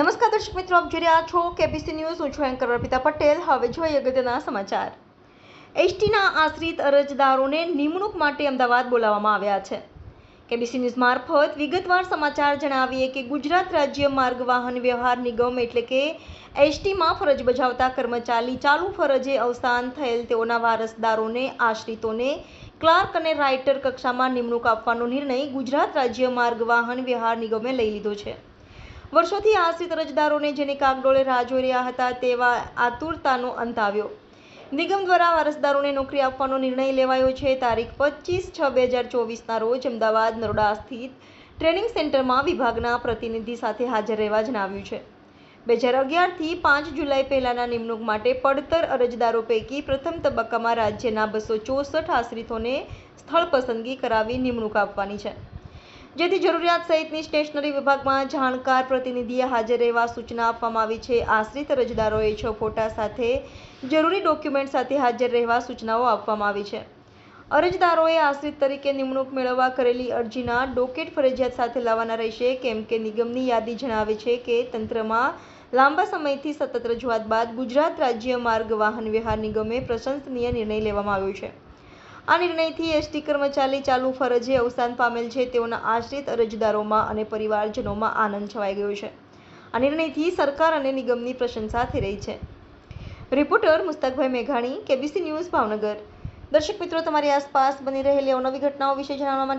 નમસ્કાર દર્શક મિત્રો, આપ જોઈ રહ્યા છો કેબીસી ન્યૂઝ હું છું એન્કર અર્પિતા પટેલ. હવે જોઈએ અગત્યના સમાચાર. એસટીના આશ્રિત અરજદારોને નિમણૂક માટે અમદાવાદ બોલાવવામાં આવ્યા છે. કેબીસી ન્યૂઝ મારફત વિગતવાર સમાચાર જણાવીએ કે ગુજરાત રાજ્ય માર્ગ વાહન વ્યવહાર નિગમ એટલે કે એસટીમાં ફરજ બજાવતા કર્મચારી ચાલુ ફરજે અવસાન થયેલ તેઓના વારસદારોને, આશ્રિતોને, ક્લાર્ક અને રાઇટર કક્ષામાં નિમણૂક આપવાનો નિર્ણય ગુજરાત રાજ્ય માર્ગ વાહન વ્યવહાર નિગમે લઈ લીધો છે. વર્ષોથી આશ્રિત અરજદારોને જેની કાગડોળે રાહ જોઈ રહ્યા હતા તેવા આતુરતાનો અંત આવ્યો. નિગમ દ્વારા વારસદારોને નોકરી આપવાનો નિર્ણય લેવાયો છે. તારીખ પચીસ છ બે હજાર ચોવીસના રોજ અમદાવાદ, નરોડા સ્થિત ટ્રેનિંગ સેન્ટરમાં વિભાગના પ્રતિનિધિ સાથે હાજર રહેવા જણાવ્યું છે. બે હજાર અગિયારથી પાંચ જુલાઈ પહેલાંના નિમણૂક માટે પડતર અરજદારો પૈકી પ્રથમ તબક્કામાં રાજ્યના બસો ચોસઠ આશ્રિતોને સ્થળ પસંદગી કરાવી નિમણૂક આપવાની છે. જેથી જરૂરિયાત સહિતની સ્ટેશનરી વિભાગમાં જાણકાર પ્રતિનિધિએ હાજર રહેવા સૂચના આપવામાં આવી છે. આશ્રિત અરજદારોએ છ ફોટા સાથે જરૂરી ડોક્યુમેન્ટ સાથે હાજર રહેવા સૂચનાઓ આપવામાં આવી છે. અરજદારોએ આશ્રિત તરીકે નિમણૂક મેળવવા કરેલી અરજીના ડોકેટ ફરજિયાત સાથે લાવવાના રહેશે, કેમ કે નિગમની યાદી જણાવે છે કે તંત્રમાં લાંબા સમયથી સતત રજૂઆત બાદ ગુજરાત રાજ્ય માર્ગ વાહન વ્યવહાર નિગમે પ્રશંસનીય નિર્ણય લેવામાં આવ્યો છે. આ નિર્ણયથી એસટી કર્મચારી ચાલુ ફરજે અવસાન પામેલ છે તેઓના આશ્રિત અરજદારોમાં અને પરિવારજનોમાં આનંદ છવાઈ ગયો છે. આ નિર્ણયથી સરકાર અને નિગમની પ્રશંસા થઈ રહી છે. રિપોર્ટર મુસ્તકભાઈ મેઘાણી, કેબીસી ન્યૂઝ ભાવનગર. દર્શક મિત્રો, તમારી આસપાસ બની રહેલી અવનવી ઘટનાઓ વિશે જણાવવા માટે